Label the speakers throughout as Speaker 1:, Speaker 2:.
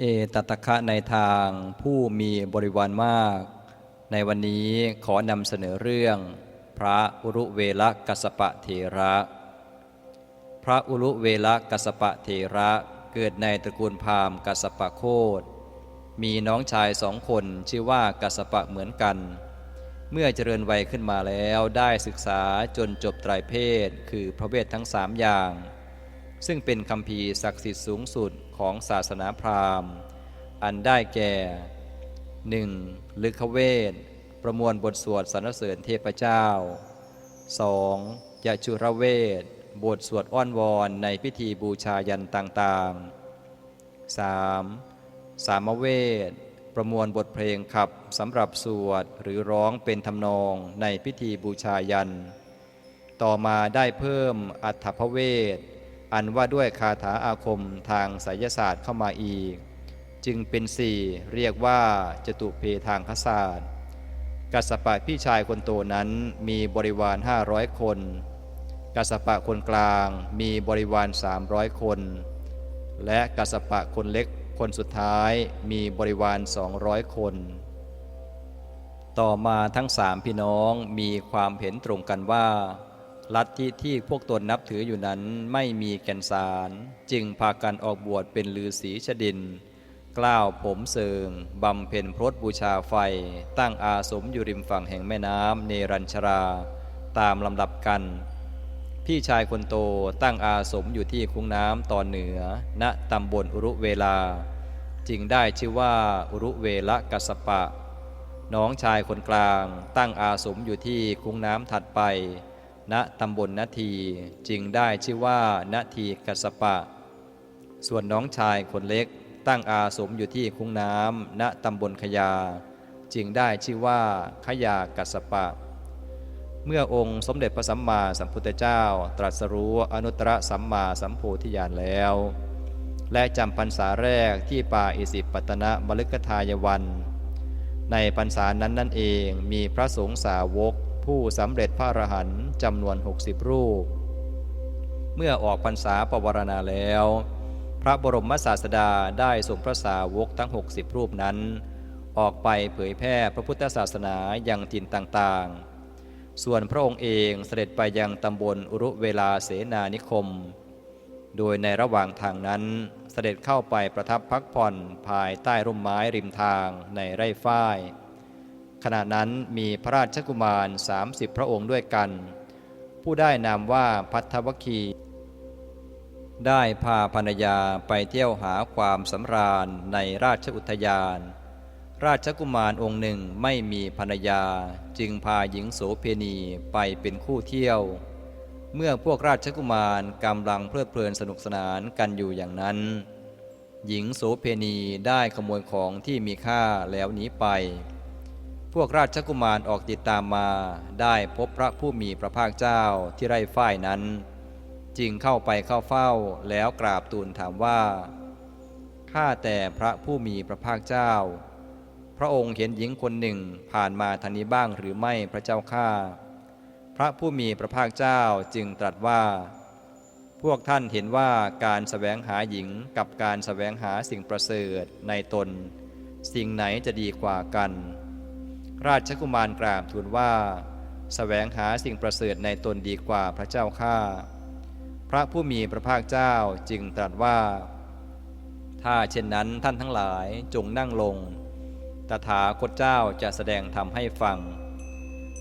Speaker 1: เอตตะคะในทางผู้มีบริวารมาก ในวันนี้ขอนำเสนอเรื่อง พระอุรุเวลกัสสปะเถระ พระอุรุเวลกัสสปะเถระเกิดในตระกูลพราหมณ์กัสสปะโคดมีน้องชายสองคนชื่อว่ากัสสปะเหมือนกัน เมื่อเจริญวัยขึ้นมาแล้วได้ศึกษาจนจบไตรเพศคือพระเวททั้งสามอย่าง ซึ่งเป็นคำพีศักดิ์สิทธิ์สูงสุดของศาสนาพราหมณ์ อันได้แก่ 1. ลึกเวท ประมวลบทสวดสรรเสริญเทพเจ้า 2. ยจุระเวท บทสวดอ้อนวอนในพิธีบูชายันต่างๆ 3. สามเวท ประมวลบทเพลงขับสำหรับสวดหรือร้องเป็นทำนองในพิธีบูชายัน ต่อมาได้เพิ่มอัฏฐพเวท อันว่าด้วยคาถาอาคมทางไสยศาสตร์เข้ามาอีก จึงเป็นสี่เรียกว่าจตุเพทางคศาสตร์กัสปะพี่ชายคนโตนั้นมีบริวาร 500 คนกัสปะคนกลางมีบริวาร 300 คน และกัสสปะคนเล็กคนสุดท้ายมีบริวาร 200 คน ต่อมาทั้งสามพี่น้องมีความเห็นตรงกันว่า ลัทธิที่พวกตนนับถืออยู่นั้นไม่มีแก่นสาร จึงพากันออกบวชเป็นลือศีชดิน กล้าวผมเสริงบำเพ็ญพรตบูชาไฟ ตั้งอาสมอยู่ริมฝั่งแห่งแม่น้ำเนรัญชรา ตามลำดับกัน พี่ชายคนโตตั้งอาสมอยู่ที่คุ้งน้ำตอนเหนือ ณตำบลอุรุเวลา จึงได้ชื่อว่าอุรุเวละกัสปะ น้องชายคนกลาง ตั้งอาสมอยู่ที่คุ้งน้ำถัดไป ณตำบลนาทีจึงได้ชื่อว่านาทีกัสปะ ส่วนน้องชายคนเล็กตั้งอาสมอยู่ที่คุ้งน้ำณตำบลขยา จึงได้ชื่อว่าขยากัสปะ เมื่อองค์สมเด็จพระสัมมาสัมพุทธเจ้า ตรัสรู้อนุตตรสัมมาสัมโพธิญาณแล้ว และจำพรรษาแรกที่ป่าอิสิปตนะมฤคทายวัน ในพรรษานั้นนั่นเองมีพระสงฆ์สาวก ผู้สำเร็จพระอรหันต์จำนวน 60 รูป เมื่อออกพรรษาปวารณาแล้ว พระบรมศาสดาได้ส่งพระสาวกทั้ง 60 รูปนั้น ออกไปเผยแพร่พระพุทธศาสนาอย่างถิ่นต่างๆ ส่วนพระองค์เองเสด็จไปยังตำบลอุรุเวลาเสนานิคม โดยในระหว่างทางนั้นเสด็จเข้าไปประทับพักผ่อนภายใต้ร่มไม้ริมทางในไร่ฝ้าย ขณะนั้นมีพระราชกุมาร 30 พระองค์ด้วยกัน ผู้ได้นามว่าพัทธวคี ได้พาภรรยาไปเที่ยวหาความสำราญในราชอุทยาน ราชกุมารองค์หนึ่งไม่มีภรรยาจึงพาหญิงโสเพณีไปเป็นคู่เที่ยว เมื่อพวกราชกุมารกำลังเพลิดเพลินสนุกสนานกันอยู่อย่างนั้น หญิงโสเพณีได้ขโมยของที่มีค่าแล้วหนีไป พวกราชกุมารออกติดตามมาได้พบพระผู้มีพระภาคเจ้าที่ไร่ฝ้ายนั้น จึงเข้าไปเข้าเฝ้าแล้วกราบทูลถามว่าข้าแต่พระผู้มีพระภาคเจ้า พระองค์เห็นหญิงคนหนึ่งผ่านมาทางนี้บ้างหรือไม่พระเจ้าข้าพระผู้มีพระภาคเจ้าจึงตรัสว่า พวกท่านเห็นว่าการสแสวงหาหญิงกับการสแสวงหาสิ่งประเสริฐในตน สิ่งไหนจะดีกว่ากัน ราชกุมารกราบทูลว่าสแสวงหาสิ่งประเสริฐในตนดีกว่าพระเจ้าข้าพระผู้มีพระภาคเจ้าจึงตรัสว่า ถ้าเช่นนั้นท่านทั้งหลายจงนั่งลง ตถาคตเจ้าจะแสดงธรรมให้ฟัง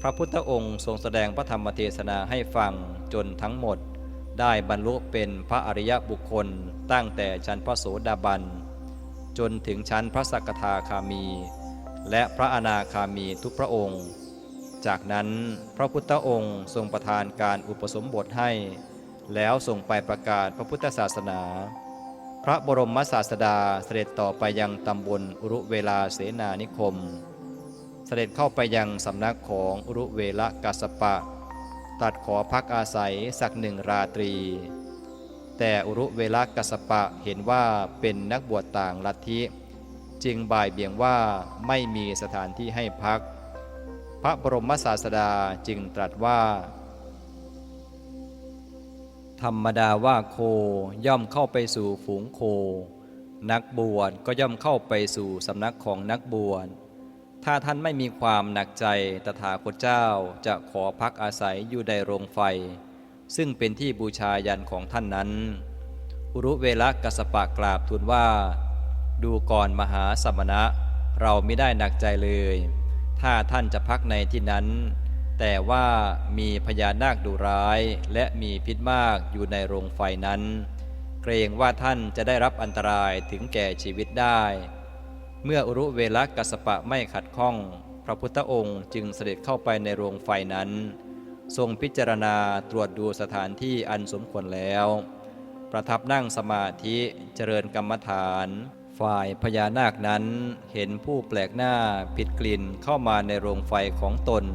Speaker 1: พระพุทธองค์ทรงแสดงพระธรรมเทศนาให้ฟังจนทั้งหมดได้บรรลุเป็นพระอริยบุคคลตั้งแต่ชั้นพระโสดาบัน จนถึงชั้นพระสักทาคามี และพระอนาคามีทุกพระองค์ จากนั้นพระพุทธองค์ทรงประทานการอุปสมบทให้ แล้วส่งไปประกาศพระพุทธศาสนา พระบรมศาสดาเสด็จต่อไปยังตำบลอุรุเวลาเสนานิคม เสด็จเข้าไปยังสำนักของอุรุเวละกัสปะ ตัดขอพักอาศัยสักหนึ่งราตรี แต่อุรุเวละกัสสปะเห็นว่าเป็นนักบวชต่างลัทธิ จึงบ่ายเบี่ยงว่าไม่มีสถานที่ให้พัก พระบรมศาสดาจึงตรัสว่า ธรรมดาว่าโคย่อมเข้าไปสู่ฝูงโค นักบวชก็ย่อมเข้าไปสู่สำนักของนักบวชถ้าท่านไม่มีความหนักใจตถาคตเจ้าจะขอพักอาศัยอยู่ในโรงไฟ ซึ่งเป็นที่บูชายันของท่านนั้น อุรุเวลกัสสปะกราบทูลว่า ดูก่อนมหาสมณะ เราไม่ได้หนักใจเลย ถ้าท่านจะพักในที่นั้น แต่ว่ามีพญานาคดุร้าย และมีพิษมากอยู่ในโรงไฟนั้น เกรงว่าท่านจะได้รับอันตรายถึงแก่ชีวิตได้ เมื่ออุรุเวลกัสสปะไม่ขัดข้อง พระพุทธองค์จึงเสด็จเข้าไปในโรงไฟนั้น ทรงพิจารณาตรวจดูสถานที่อันสมควรแล้ว ประทับนั่งสมาธิเจริญกรรมฐาน ฝ่ายพญานาคนั้นเห็นผู้แปลกหน้าผิดกลิ่นเข้ามาในโรงไฟของตน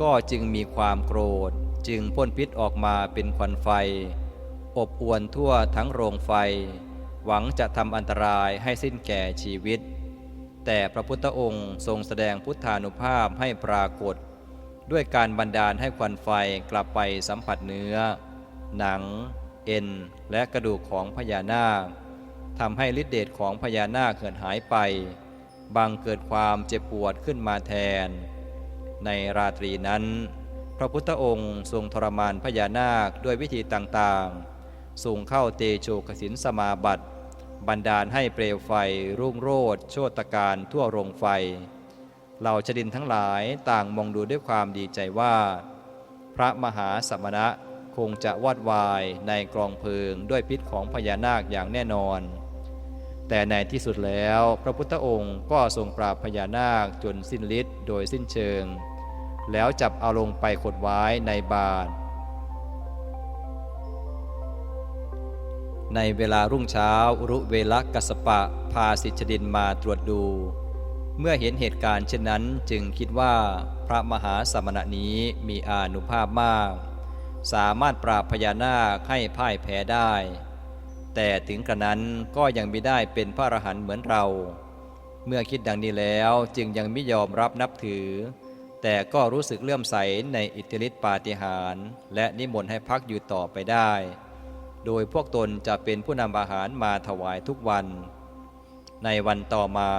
Speaker 1: ก็จึงมีความโกรธจึงพ่นพิษออกมาเป็นควันไฟ อบอวนทั่วทั้งโรงไฟ หวังจะทำอันตรายให้สิ้นแก่ชีวิต แต่พระพุทธองค์ทรงแสดงพุทธานุภาพให้ปรากฏ ด้วยการบันดาลให้ควันไฟกลับไปสัมผัสเนื้อ หนัง เอ็น และกระดูกของพญานาค ทำให้ฤทธิเดชของพญานาคเกิดหายไปบังเกิดความเจ็บปวดขึ้นมาแทน ในราตรีนั้น พระพุทธองค์ทรงทรมานพญานาคด้วยวิธีต่างๆทรงเข้าเตโชกสินสมาบัติ บันดาลให้เปลวไฟรุ่งโรจน์โชตการทั่วโรงไฟ เหล่าชดินทั้งหลายต่างมองดูด้วยความดีใจว่า พระมหาสมณะคงจะวอดวายในกรองเพลิงด้วยพิษของพญานาคอย่างแน่นอน แต่ในที่สุดแล้ว พระพุทธองค์ก็ทรงปราบพญานาคจนสิ้นฤทธิ์โดยสิ้นเชิง แล้วจับเอาลงไปขดไว้ในบาทในเวลารุ่งเช้าอุรุเวลกัสปะพาสิทธดินมาตรวจดู เมื่อเห็นเหตุการณ์เช่นนั้นจึงคิดว่าพระมหาสมณะนี้มีอานุภาพมาก สามารถปราบพญานาคให้พ่ายแพ้ได้ แต่ถึงกระนั้นก็ยังไม่ได้เป็นพระอรหันต์เหมือนเรา เมื่อคิดดังนี้แล้วจึงยังไม่ยอมรับนับถือ แต่ก็รู้สึกเลื่อมใสในอิทธิฤทธิปาฏิหาริย์และนิมนต์ให้พักอยู่ต่อไปได้ โดยพวกตนจะเป็นผู้นำอาหารมาถวายทุกวัน ในวันต่อมา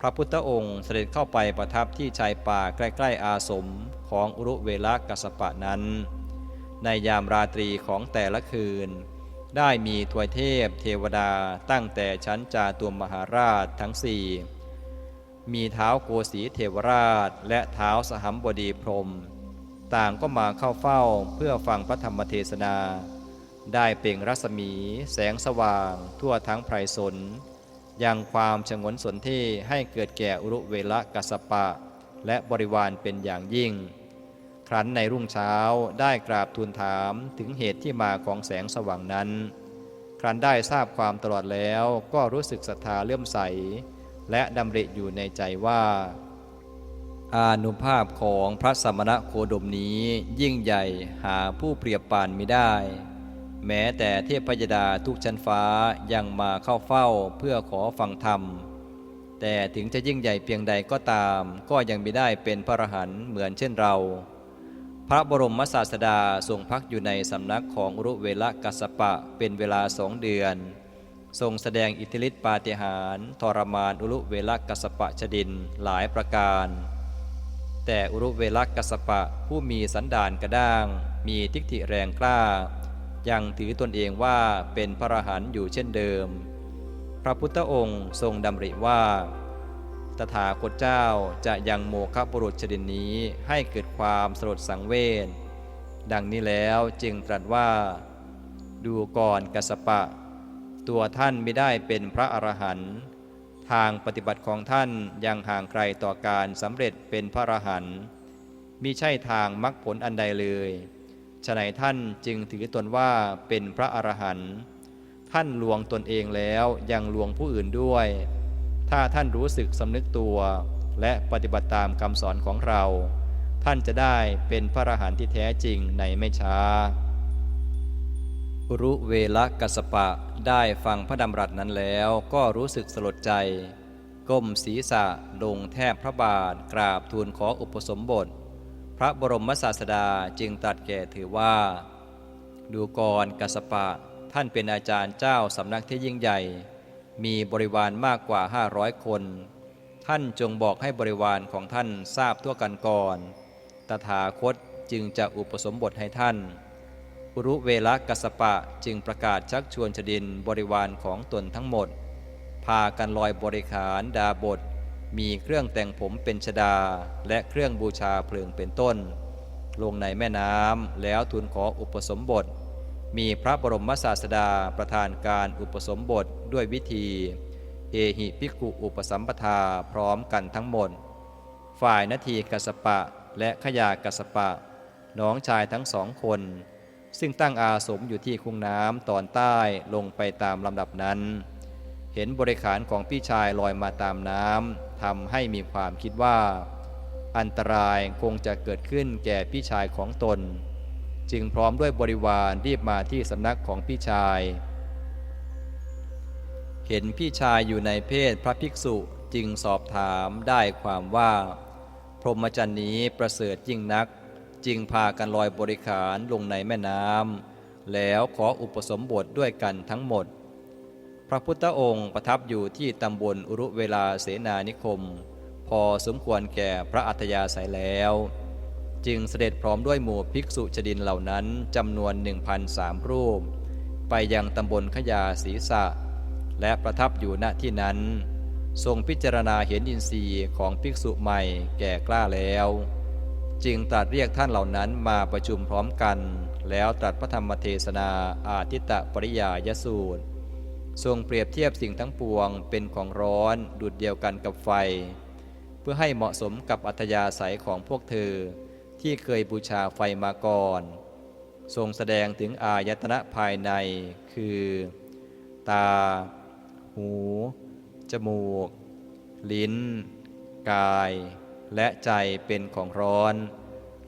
Speaker 1: พระพุทธองค์เสด็จเข้าไปประทับที่ชายป่าใกล้ ๆ อาสมของอุรุเวลกัสสปะนั้น ในยามราตรีของแต่ละคืน ได้มีทวยเทพเทวดาตั้งแต่ชั้นจาตุมมหาราชทั้งสี่มีเท้าโกสีเทวราชและเท้าสหัมบดีพรม ต่างก็มาเข้าเฝ้าเพื่อฟังพระธรรมเทศนา ได้เปล่งรัศมีแสงสว่างทั่วทั้งไพรสนยังความฉงนสนที่ให้เกิดแก่อุรุเวละกัสปะ และบริวารเป็นอย่างยิ่ง ครั้นในรุ่งเช้าได้กราบทูลถามถึงเหตุที่มาของแสงสว่างนั้น ครั้นได้ทราบความตลอดแล้วก็รู้สึกศรัทธาเลื่อมใส และดำริอยู่ในใจว่า อานุภาพของพระสมณะโคดมนี้ยิ่งใหญ่หาผู้เปรียบปานไม่ได้ แม้แต่เทพยดาทุกชั้นฟ้ายังมาเข้าเฝ้าเพื่อขอฟังธรรมแต่ถึงจะยิ่งใหญ่เพียงใดก็ตาม ก็ยังไม่ได้เป็นพระอรหันต์เหมือนเช่นเรา พระบรมศาสดาทรงพักอยู่ในสำนักของอุรุเวลกัสปะเป็นเวลาสองเดือน ทรงแสดงอิทธิฤทธิปาฏิหาริย์ทรมานอุรุเวลกัสปะชดินหลายประการ แต่อุรุเวลกัสสปะผู้มีสันดานกระด้าง มีทิฏฐิแรงกล้า ยังถือตนเองว่าเป็นพระอรหันต์อยู่เช่นเดิม พระพุทธองค์ทรงดำริว่า ตถาคตเจ้าจะยังโมฆะบุรุษชดินนี้ให้เกิดความสลดสังเวชดังนี้แล้วจึงตรัสว่า ดูก่อนกัสปะ ตัวท่านไม่ได้เป็นพระอรหันต์ทางปฏิบัติของท่านยังห่างไกลต่อการสำเร็จเป็นพระอรหันต์มิใช่ทางมรรคผลอันใดเลยฉะไหนท่านจึงถือตนว่าเป็นพระอรหันต์ท่านลวงตนเองแล้วยังลวงผู้อื่นด้วย ถ้าท่านรู้สึกสำนึกตัวและปฏิบัติตามคำสอนของเรา ท่านจะได้เป็นพระอรหันต์ที่แท้จริงในไม่ช้ารุเวลกัสสปะได้ฟังพระดำรัสนั้นแล้วก็รู้สึกสลดใจ ก้มศีรษะลงแทบพระบาทกราบทูลขออุปสมบท พระบรมศาสดาจึงตรัสแก่ถือว่า ดูกรกัสสปะ ท่านเป็นอาจารย์เจ้าสำนักที่ยิ่งใหญ่ มีบริวารมากกว่า 500 คน ท่านจงบอกให้บริวารของท่านทราบทั่วกันก่อน ตถาคตจึงจะอุปสมบทให้ท่าน อุรุเวลกัสปะจึงประกาศชักชวนชดินบริวารของตนทั้งหมด พากันลอยบริขารดาบท มีเครื่องแต่งผมเป็นชดา และเครื่องบูชาเพลิงเป็นต้น ลงในแม่น้ำแล้วทูลขออุปสมบท มีพระบรมศาสดาประธานการอุปสมบทด้วยวิธี เอหิภิกขุอุปสัมปทาพร้อมกันทั้งหมด ฝ่ายนาทีกัสปะและขยากัสสปะ น้องชายทั้งสองคน ซึ่งตั้งอาสมอยู่ที่คุ้งน้ำตอนใต้ลงไปตามลำดับนั้น เห็นบริขารของพี่ชายลอยมาตามน้ำทำให้มีความคิดว่า อันตรายคงจะเกิดขึ้นแก่พี่ชายของตน จึงพร้อมด้วยบริวารรีบมาที่สำนักของพี่ชาย เห็นพี่ชายอยู่ในเพศพระภิกษุจึงสอบถามได้ความว่า พรหมจรรย์นี้ประเสริฐยิ่งนัก จึงพากันลอยบริขารลงในแม่น้ำแล้วขออุปสมบทด้วยกันทั้งหมด พระพุทธองค์ประทับอยู่ที่ตำบลอุรุเวลาเสนานิคม พอสมควรแก่พระอัธยาศัยแล้ว จึงเสด็จพร้อมด้วยหมู่ภิกษุชดินเหล่านั้นจำนวน 1,003 รูป ไปยังตำบลขยาศีสะ และประทับอยู่ณที่นั้น ทรงพิจารณาเห็นอินทรีย์ของภิกษุใหม่แก่กล้าแล้ว จึงตรัสเรียกท่านเหล่านั้นมาประชุมพร้อมกัน แล้วตรัสพระธรรมเทศนาอาทิตตปริยายสูตร ทรงเปรียบเทียบสิ่งทั้งปวงเป็นของร้อนดุดเดียวกันกับไฟ เพื่อให้เหมาะสมกับอัธยาศัยของพวกเธอ ที่เคยบูชาไฟมาก่อน ทรงแสดงถึงอายตนะภายในคือ ตา หู จมูก ลิ้น กาย และใจเป็นของร้อน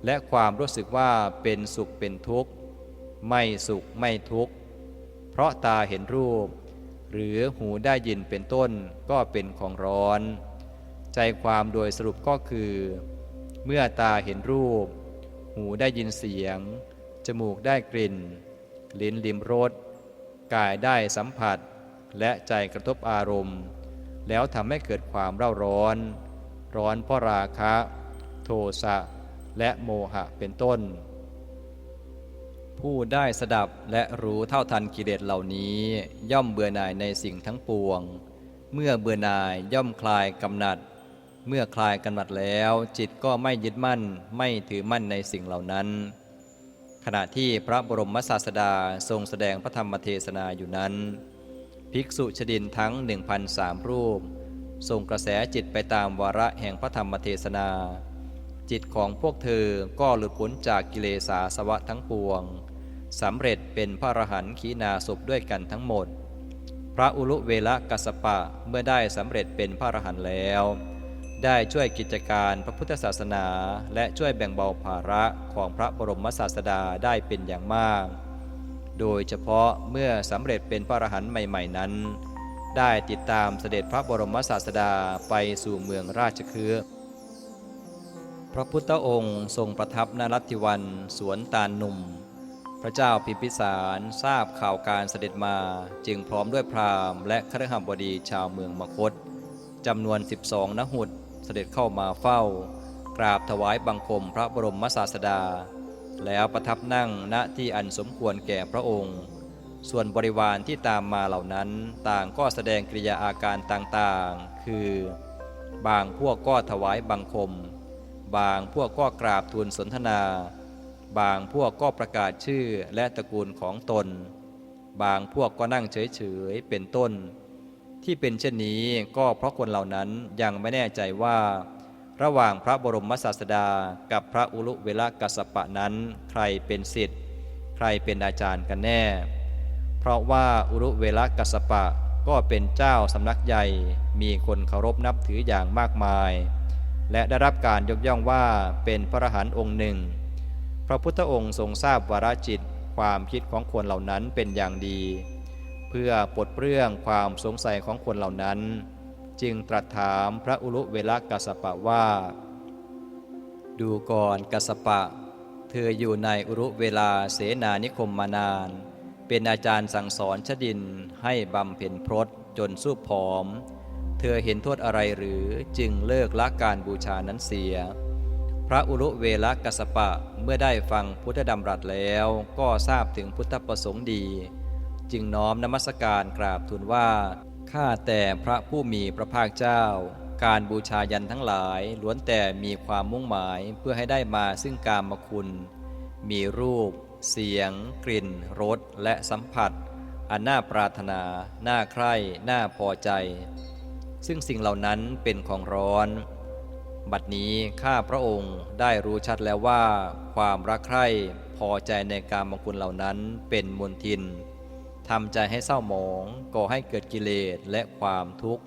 Speaker 1: และความรู้สึกว่าเป็นสุขเป็นทุกข์ ไม่สุขไม่ทุกข์ เพราะตาเห็นรูป หรือหูได้ยินเป็นต้นก็เป็นของร้อน ใจความโดยสรุปก็คือ เมื่อตาเห็นรูป หูได้ยินเสียง จมูกได้กลิ่น ลิ้นลิมรส กายได้สัมผัส และใจกระทบอารมณ์ แล้วทำให้เกิดความเร่าร้อน ร้อนเพราะราคะ โทสะ และโมหะเป็นต้น ผู้ได้สดับและรู้เท่าทันกิเลสเหล่านี้ ย่อมเบื่อหน่ายในสิ่งทั้งปวง เมื่อเบื่อหน่ายย่อมคลายกำหนัด เมื่อคลายกำหนัดแล้ว จิตก็ไม่ยึดมั่นไม่ถือมั่นในสิ่งเหล่านั้น ขณะที่พระบรมศาสดาทรงแสดงพระธรรมเทศนาอยู่นั้น ภิกษุชดินทั้ง 1,003รูปทรงกระแสจิตไปตามวาระแห่งพระธรรมเทศนา จิตของพวกเธอก็หลุดพ้นจากกิเลสาสวะทั้งปวงสำเร็จเป็นพระอรหันต์ขีณาศพด้วยกันทั้งหมด พระอุลุเวละกัสปะเมื่อได้สำเร็จเป็นพระอรหันต์แล้ว ได้ช่วยกิจการพระพุทธศาสนา และช่วยแบ่งเบาภาระของพระบรมศาสดาได้เป็นอย่างมาก โดยเฉพาะเมื่อสำเร็จเป็นพระอรหันต์ใหม่ ๆ นั้น ได้ติดตามเสด็จพระบรมศาสดาไปสู่เมืองราชคฤห์พระพุทธองค์ทรงประทับณรัตติวันสวนตาลหนุ่ม พระเจ้าพิมพิสารทราบข่าวการเสด็จมาจึงพร้อมด้วยพราหมณ์และครหบดีชาวเมืองมคตจำนวน 12นหุด เสด็จเข้ามาเฝ้ากราบถวายบังคมพระบรมศาสดา แล้วประทับนั่งณที่อันสมควรแก่พระองค์ ส่วนบริวารที่ตามมาเหล่านั้นต่างก็แสดงกิริยาอาการต่างๆ คือ บางพวกก็ถวายบังคม บางพวกก็กราบทูลสนทนา บางพวกก็ประกาศชื่อและตระกูลของตน บางพวกก็นั่งเฉยๆเป็นต้น ที่เป็นเช่นนี้ก็เพราะคนเหล่านั้นยังไม่แน่ใจว่า ระหว่างพระบรมศาสดากับพระอุลุเวลกัสปะนั้น ใครเป็นศิษย์ใครเป็นอาจารย์กันแน่ เพราะว่าอุรุเวลกัสสปะก็เป็นเจ้าสำนักใหญ่มีคนเคารพนับถืออย่างมากมาย และได้รับการยกย่องว่าเป็นพระอรหันต์องค์หนึ่ง พระพุทธองค์ทรงทราบวาระจิตความคิดของคนเหล่านั้นเป็นอย่างดี เพื่อปลดเปลื้องความสงสัยของคนเหล่านั้น จึงตรัสถามพระอุลุเวลกัสปะว่า ดูก่อนกัสปะ เธออยู่ในอุรุเวลาเสนานิคมมานาน เป็นอาจารย์สั่งสอนชดินให้บำเพ็ญพรตจนสู้ผอม เธอเห็นโทษอะไรหรือจึงเลิกละการบูชานั้นเสีย พระอุรุเวลกัสสปะเมื่อได้ฟังพุทธดำรัสแล้วก็ทราบถึงพุทธประสงค์ดี จึงน้อมนมัสการกราบทูลว่า ข้าแต่พระผู้มีพระภาคเจ้า การบูชายันทั้งหลายล้วนแต่มีความมุ่งหมายเพื่อให้ได้มาซึ่งกามคุณ มีรูป เสียง กลิ่น รส และสัมผัส อันน่าปรารถนา น่าใคร่ น่าพอใจ ซึ่งสิ่งเหล่านั้นเป็นของร้อน บัดนี้ข้าพระองค์ได้รู้ชัดแล้วว่า ความรักใคร่พอใจในการมคุณเหล่านั้นเป็นมลทิน ทำใจให้เศร้าหมองก่อให้เกิดกิเลสและความทุกข์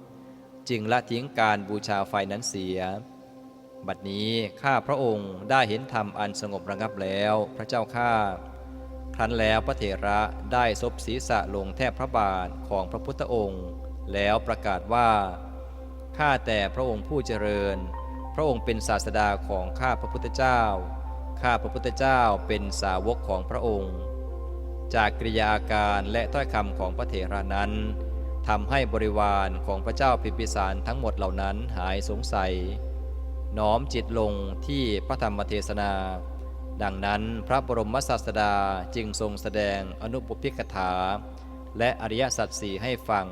Speaker 1: จึงละทิ้งการบูชาไฟนั้นเสีย บัดนี้ข้าพระองค์ได้เห็นธรรมอันสงบระงับแล้วพระเจ้าข้าครั้นแล้วพระเถระได้ซบศีรษะลงแทบพระบาทของพระพุทธองค์ แล้วประกาศว่าข้าแต่พระองค์ผู้เจริญ พระองค์เป็นศาสดาของข้าพระพุทธเจ้า ข้าพระพุทธเจ้าเป็นสาวกของพระองค์ จากกริยาการและถ้อยคำของพระเถระนั้นทำให้บริวารของพระเจ้าพิมพิสารทั้งหมดเหล่านั้นหายสงสัย น้อมจิตลงที่พระธรรมเทศนา ดังนั้นพระบรมศาสดาจึงทรงแสดงอนุปพิกถา และอริยสัจสี่ให้ฟัง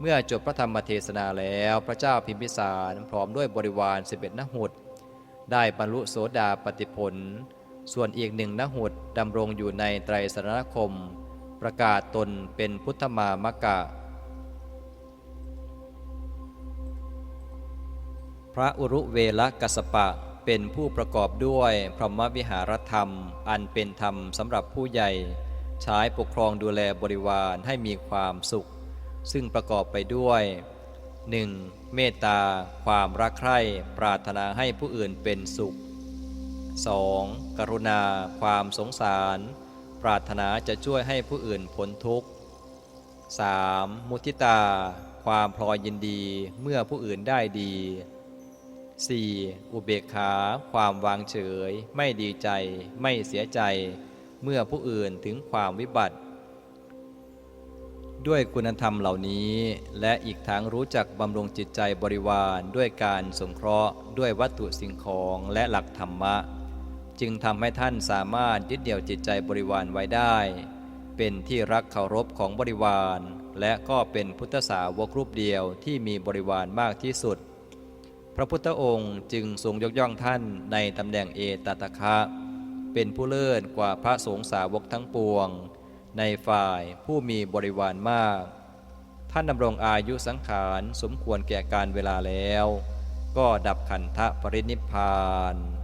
Speaker 1: เมื่อจบพระธรรมเทศนาแล้วพระเจ้าพิมพิสารพร้อมด้วยบริวารสิบเอ็ดนหุดได้บรรลุโสดาปติผล ส่วนอีกหนึ่งนหุดดำรงอยู่ในไตรสรณคม ประกาศตนเป็นพุทธมามกะ พระอุรุเวลกัสสปะเป็นผู้ประกอบด้วยพรหมวิหารธรรม อันเป็นธรรมสำหรับผู้ใหญ่ ใช้ปกครองดูแลบริวารให้มีความสุข ซึ่งประกอบไปด้วย 1. เมตตา ความรักใคร่ ปรารถนาให้ผู้อื่นเป็นสุข 2. กรุณา ความสงสาร ปรารถนาจะช่วยให้ผู้อื่นพ้นทุกข์ 3. มุทิตา ความพลอยยินดีเมื่อผู้อื่นได้ดี 4. อุเบกขา ความวางเฉย ไม่ดีใจ ไม่เสียใจ เมื่อผู้อื่นถึงความวิบัติ ด้วยคุณธรรมเหล่านี้ และอีกทั้งรู้จักบำรุงจิตใจบริวารด้วยการสงเคราะห์ ด้วยวัตถุสิ่งของและหลักธรรมะ จึงทำให้ท่านสามารถยึดเดี่ยวจิตใจบริวารไว้ได้ เป็นที่รักเคารพของบริวาร และก็เป็นพุทธสาวกรูปเดียวที่มีบริวารมากที่สุด พระพุทธองค์จึงทรงยกย่องท่านในตำแหน่งเอตตะคะ เป็นผู้เลิศกว่าพระสงฆ์สาวกทั้งปวง ในฝ่ายผู้มีบริวารมาก ท่านดำรงอายุสังขารสมควรแก่การเวลาแล้ว ก็ดับขันธปรินิพพาน